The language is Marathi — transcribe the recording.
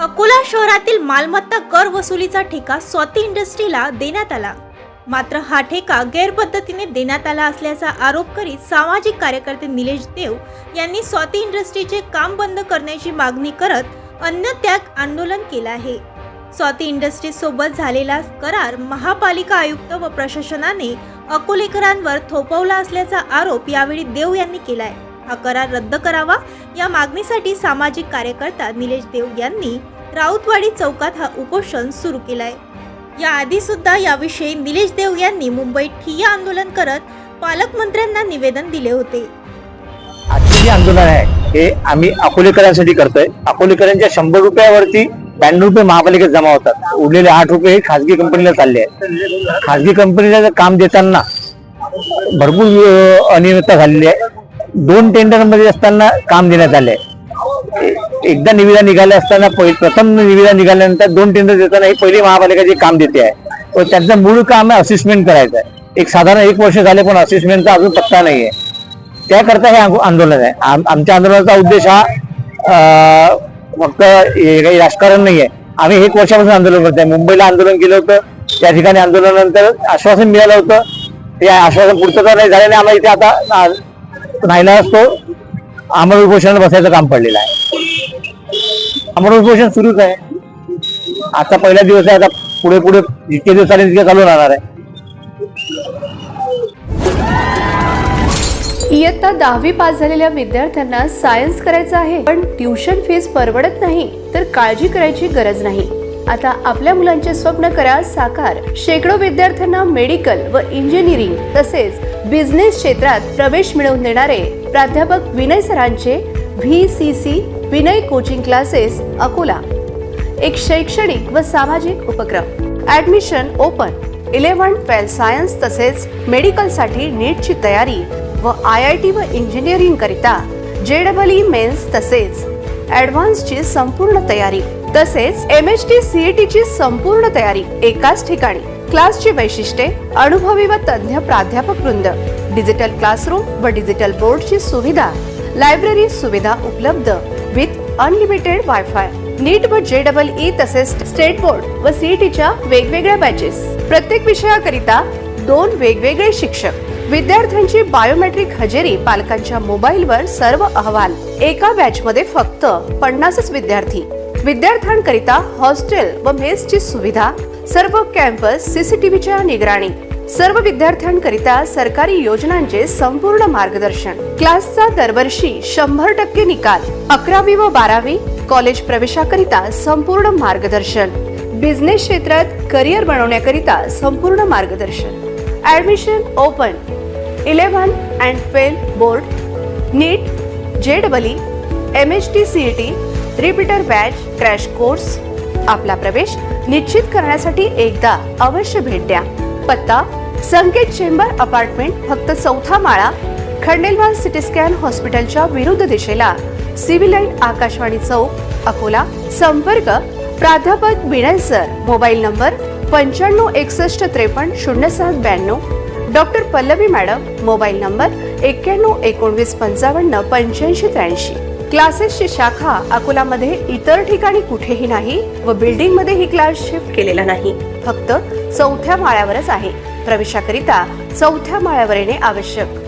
अकोला शहरातील मालमत्ता कर वसुलीचा ठेका स्वाती इंडस्ट्रीला देण्यात आला. मात्र हा ठेका गैरपद्धतीने देण्यात आला असल्याचा आरोप करीत सामाजिक कार्यकर्ते निलेश देव यांनी स्वाती इंडस्ट्रीचे काम बंद करण्याची मागणी करत अन्नत्याग आंदोलन केलं आहे. स्वाती इंडस्ट्रीज सोबत झालेला करार महापालिका आयुक्त व प्रशासनाने अकोलेकरांवर थोपवला असल्याचा आरोप यावेळी देव यांनी केलाय. हा करार रद्द करावा. या मागणीसाठी सामाजिक कार्यकर्ता निलेश देव यांनी राऊतवाडी चौकात हा उपोषण सुरू केलाय. याआधी सुद्धा याविषयी निलेश देव यांनी मुंबईत ठिय्या आंदोलन करत पालकमंत्र्यांना निवेदन दिले होते. आजचे जे आंदोलन आहे हे आम्ही अकोलेकरांसाठी करतोय. अकोलेकरांच्या शंभर रुपयावरती ब्याण्णव रुपये महापालिकेत जमा होतात. उरलेले आठ रुपये हे खासगी कंपनीला चालले आहेत. खासगी कंपनीला जर काम देताना भरपूर अनियमितता झालेली आहे. दोन टेंडरमध्ये असताना काम देण्यात आले. एकदा निविदा निघाल्या असताना पहि- प्रथम निविदा निघाल्यानंतर दोन टेंडर देताना हे पहिली महापालिका जे काम देते आहे. व त्यांचं मूळ काम आहे असिस्टमेंट करायचं आहे. एक साधारण एक वर्ष झाले पण असिस्टमेंटचा अजून पत्ता नाही आहे त्याकरता हे आंदोलन आहे. आम- आमच्या आंदोलनाचा उद्देश हा फक्त काही राजकारण नाही आहे आम्ही एक वर्षापासून आंदोलन करतोय. मुंबईला आंदोलन केलं होतं. त्या ठिकाणी आंदोलनानंतर आश्वासन मिळालं होतं. ते आश्वासन पुढचं तर नाही झाल्याने आम्हाला इथे आता राहिला असतो अमर उपोषणाला बसायचं काम पडलेलं आहे. अमर उपोषण सुरूच आहे. आता पहिला दिवस आहे आता पुढे पुढे जितके दिवस आले तितके चालू राहणार आहे. इयत्ता दहावी पास झालेल्या विद्यार्थ्यांना सायन्स करायचं आहे पण ट्युशन फीस परवडत नाही तर काळजी करायची गरज नाही. आता आपल्या मुलांचे स्वप्न करा साकार. शेकडो विद्यार्थ्यांना मेडिकल व इंजिनिअरिंग तसेच बिझनेस क्षेत्रात प्रवेश मिळवून देणारे प्राध्यापक Vinay सरांचे V C C Vinay coaching classes Akola. एक शैक्षणिक व सामाजिक उपक्रम. Admission open. Eleven twelfth science तसेच मेडिकलसाठी नीटची तयारी व आय आय टी व इंजिनिअरिंग करिता जे डबल ई मेन्स तसेच ॲडव्हान्सची संपूर्ण तयारी. तसेच एम एच टी सीईटी ची संपूर्ण तयारी एकाच ठिकाणी. क्लासची वैशिष्ट्ये अनुभवी व तज्ञ प्राध्यापक वृंद. डिजिटल क्लासरूम व डिजिटल बोर्डची सुविधा. लायब्ररी सुविधा उपलब्ध विथ अनलिमिटेड वायफाय नीट व जे डबल ई तसेच स्टेट बोर्ड व सीईटीच्या वेगवेगळ्या बॅचेस प्रत्येक विषयाकरिता दोन वेगवेगळे शिक्षक. विद्यार्थ्यांची बायोमेट्रिक हजेरी पालकांच्या मोबाईलवर सर्व अहवाल. एका बॅच मध्ये फक्त पन्नासच विद्यार्थी. विद्यार्थ्यांकरिता हॉस्टेल व मेसची सुविधा सर्व कॅम्पस सीसीटीव्हीच्या निगराणी सर्व विद्यार्थ्यांकरिता सरकारी योजनांचे संपूर्ण मार्गदर्शन. क्लासचा दरवर्षी शंभर टक्के निकाल अकरावी व बारावी कॉलेज प्रवेशाकरिता संपूर्ण मार्गदर्शन. बिझनेस क्षेत्रात करिअर बनवण्याकरिता संपूर्ण मार्गदर्शन. Admission open eleven and twelve board NEET J double M H T C E T repeater batch crash course. आपला प्रवेश निश्चित करण्यासाठी एकदा अवश्य भेट द्या. पत्ता संकेत चेंबर अपार्टमेंट फक्त चौथा माळा खंडेलवाल सिटी स्कॅन हॉस्पिटलच्या विरुद्ध दिशेला. सिव्हिल लाईन आकाशवाणी चौक अकोला. संपर्क प्राध्यापक विनय सर. मोबाईल नंबर पंच्याण्णव एकसष्ट त्रेपन्न शून्य सात ब्याण्णव. Doctor Pallavi madam. Mobile number एक्क्याण्णव एकोणवीस पंचावन्न पंच्याऐंशी त्र्याऐंशी. क्लासेसची शाखा अकोलामध्ये इतर ठिकाणी कुठेही नाही व बिल्डिंगमध्ये ही क्लास शिफ्ट केलेला नाही. फक्त चौथ्या माळ्यावरच आहे. प्रवेशाकरिता चौथ्या माळ्यावर येणे आवश्यक.